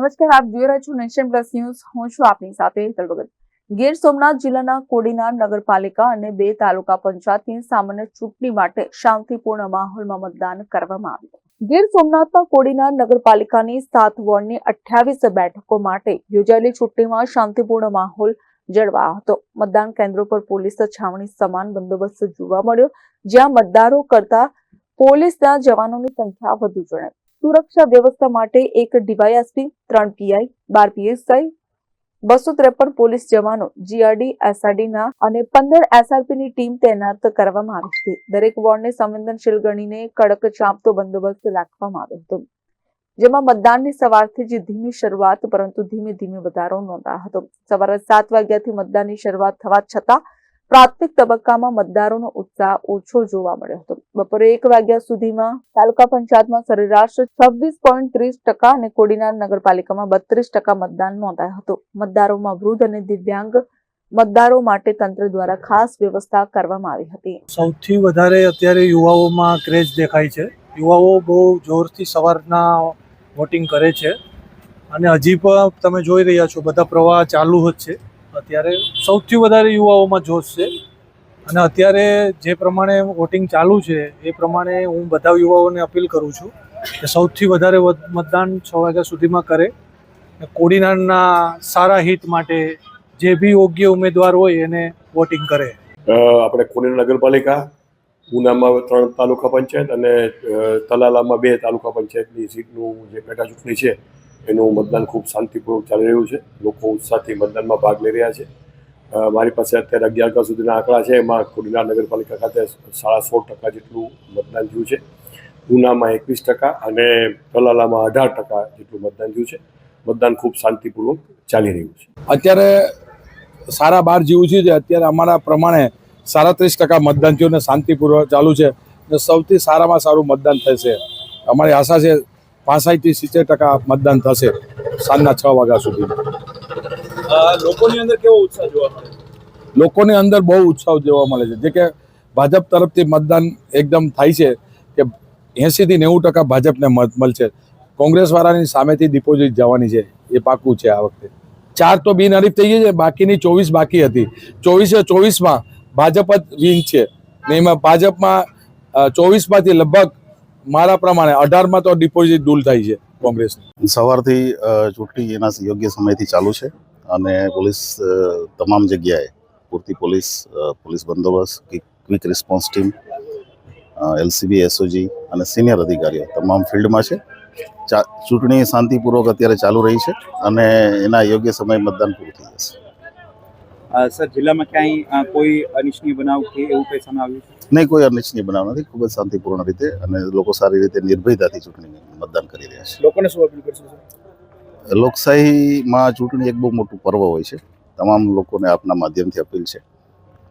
નમસ્કાર, આપ જોઈ રહ્યા છો નેશન પ્લસ ન્યૂઝ. હું છું આપની સાથે તળવગત ગીર સોમનાથ જિલ્લાના કોડીનાર નગરપાલિકા અને બે તાલુકા પંચાયતની સામાન્ય ચૂંટણી માટે શાંતિપૂર્ણ માહોલમાં મતદાન કરવામાં આવ્યું. ગીર સોમનાથના કોડીનાર નગરપાલિકાની સાત વોર્ડની અઠ્યાવીસ બેઠકો માટે યોજાયેલી ચૂંટણીમાં શાંતિપૂર્ણ માહોલ જળવાયો હતો. મતદાન કેન્દ્રો પર પોલીસ છાવણી સમાન બંદોબસ્ત જોવા મળ્યો, જ્યાં મતદારો કરતા પોલીસના જવાનોની સંખ્યા વધુ જણાઈ સુરક્ષા વ્યવસ્થા માટે એક ડીવાયએસપી, ત્રણ પીઆઈ, બાર પીએસઆઈ, બસો ત્રેપન પોલીસ જવાનો, જીઆરડી, એસઆરડીના અને પંદર એસઆરપીની ટીમ તૈનાત કરવામાં આવી હતી. દરેક વોર્ડને સંવેદનશીલ ગણીને કડક ચાંપતો બંદોબસ્ત રાખવામાં આવ્યો હતો. જેમાં મતદાનની સવારથી જ ધીમી શરૂઆત, પરંતુ ધીમે ધીમે વધારો નોંધાયો હતો. સવારે સાત વાગ્યાથી મતદાનની શરૂઆત થવા છતાં પ્રાથમિક તબક્કામાં મતદારોનો ઉત્સાહ ઓછો જોવા મળ્યો હતો. બપોરે એક વાગ્યા સુધીમાં તાલુકા પંચાયતમાં સરેરાશ છવ્વીસ પોઈન્ટ ત્રીસ ટકા અને કોડીનાર નગરપાલિકામાં બત્રીસ ટકા મતદાન નોંધાયો હતો. મતદારોમાં વૃદ્ધ અને દિવ્યાંગ મતદારો માટે તંત્ર દ્વારા ખાસ વ્યવસ્થા કરવામાં આવી હતી. સૌથી વધારે અત્યારે યુવાઓમાં ક્રેઝ દેખાય છે. યુવાઓ બહુ જોરથી સવારના વોટિંગ કરે છે. અને હજી પણ તમે જોઈ રહ્યા છો, બધા પ્રવાહ ચાલુ જ છે. અત્યારે સૌથી વધારે યુવાઓમાં જોશ છે. અને અત્યારે જે પ્રમાણે વોટિંગ ચાલુ છે, એ પ્રમાણે હું બધા યુવાઓને અપીલ કરું છું કે સૌથી વધારે મતદાન છ વાગ્યા સુધીમાં કરે. કોડીનારના સારા હિત માટે જે બી યોગ્ય ઉમેદવાર હોય એને વોટિંગ કરે. આપણે કોનેર નગરપાલિકા, ઉનામાં ત્રણ તાલુકા પંચાયત અને તલાલામાં બે તાલુકા પંચાયતની સીટનું જે પેટા ચૂંટણી છે એનું મતદાન ખૂબ શાંતિપૂર્વક ચાલી રહ્યું છે. લોકો ઉત્સાહથી મતદાનમાં ભાગ લઈ રહ્યા છે. મારી પાસે અત્યારે અગિયાર કલાક સુધીના આંકડા છે. એમાં કોડીનાર નગરપાલિકા ખાતે સાડા સોળ ટકા જેટલું મતદાન થયું છે. ઉનામાં એકવીસ ટકા અને કલાલામાં અઢાર ટકા જેટલું મતદાન થયું છે. મતદાન ખૂબ શાંતિપૂર્વક ચાલી રહ્યું છે. અત્યારે સારા બાર જેવું છે. જે અત્યારે અમારા પ્રમાણે સાડત્રીસ ટકા મતદાન થયું અને શાંતિપૂર્વક ચાલુ છે. ને સૌથી સારામાં સારું મતદાન થશે. અમારી આશા છે પાસઠથી સિત્તેર ટકા મતદાન થશે સાંજના છ વાગ્યા સુધી. લોકોની અંદર કેવો ઉત્સાહ જોવા મળે? લોકોની અંદર બહુ ઉત્સાહ જોવા મળે છે. જે કે ભાજપ તરફથી મતદાન એકદમ થાય છે કે એંશીથી નેવું ટકા ભાજપને મત મળશે. કોંગ્રેસવાળાની સામેથી ડિપોઝિટ જવાની છે. એ પાકું છે આ વખતે. ચાર તો બિનહરીફ થઈ ગઈ છે. બાકીની ચોવીસ બાકી હતી. ચોવીસે ચોવીસમાં ભાજપ જ વિન છે. ને એમાં ભાજપમાં ચોવીસમાંથી લગભગ મારા પ્રમાણે અઢારમાં તો ડિપોઝિટ દૂર થાય છે કોંગ્રેસની. સવારથી ચૂંટણી એના યોગ્ય સમયથી ચાલુ છે અને પોલીસ તમામ જગ્યાએ પૂરતી પોલીસ પોલીસ બંદોબસ્ત quick response team LCB SOG અને સિનિયર અધિકારીઓ તમામ ફિલ્ડમાં છે. ચૂંટણી શાંતિપૂર્વક અત્યારે ચાલુ રહી છે અને એના યોગ્ય સમયે મતદાન પૂરું થઈ જશે. સર જિલ્લામાં ક્યાંય કોઈ અનિચ્છનીય બનાવ કે એવું કંઈ સામે આવ્યું છે? નહીં કોઈ અનિચ્છનીય બનાવ નથી. ખૂબ જ શાંતિપૂર્ણ રીતે અને લોકો સારી રીતે નિર્ભયતાથી ચૂંટણી મતદાન કરી રહ્યા છે. લોકોને શું અપીલ કરશો લોકશાહીમાં ચૂંટણી એક બહુ મોટું પર્વ હોય છે. તમામ લોકોને આપના માધ્યમથી અપીલ છે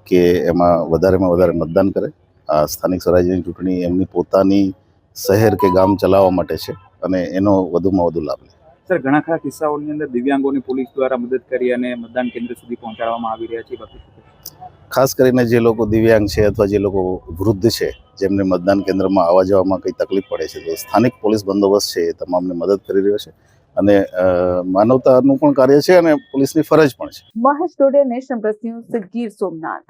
કે એમાં વધારેમાં વધારે મતદાન કરે. આ સ્થાનિક સ્વરાજ્યની ચૂંટણી એમની પોતાની શહેર કે ગામ ચલાવવા માટે છે અને એનો વધુમાં વધુ લાભ લે. સર ઘણા ખરા કિસ્સાઓની અંદર દિવ્યાંગોની પોલીસ દ્વારા મદદ કરી અને મતદાન કેન્દ્ર સુધી પહોંચાડવામાં આવી રહ્યા છે બાબતે ખાસ કરીને જે લોકો દિવ્યાંગ છે અથવા જે લોકો વૃદ્ધ છે જેમને મતદાન કેન્દ્રમાં આવવા જવામાં કંઈ તકલીફ પડે છે તો સ્થાનિક પોલીસ બંદોબસ્ત છે એ તમામને મદદ કરી રહ્યો છે અને માનવતાનું પણ કાર્ય છે અને પોલીસની ફરજ પણ છે. Mahesh Dodiya national press news Gir Somnath.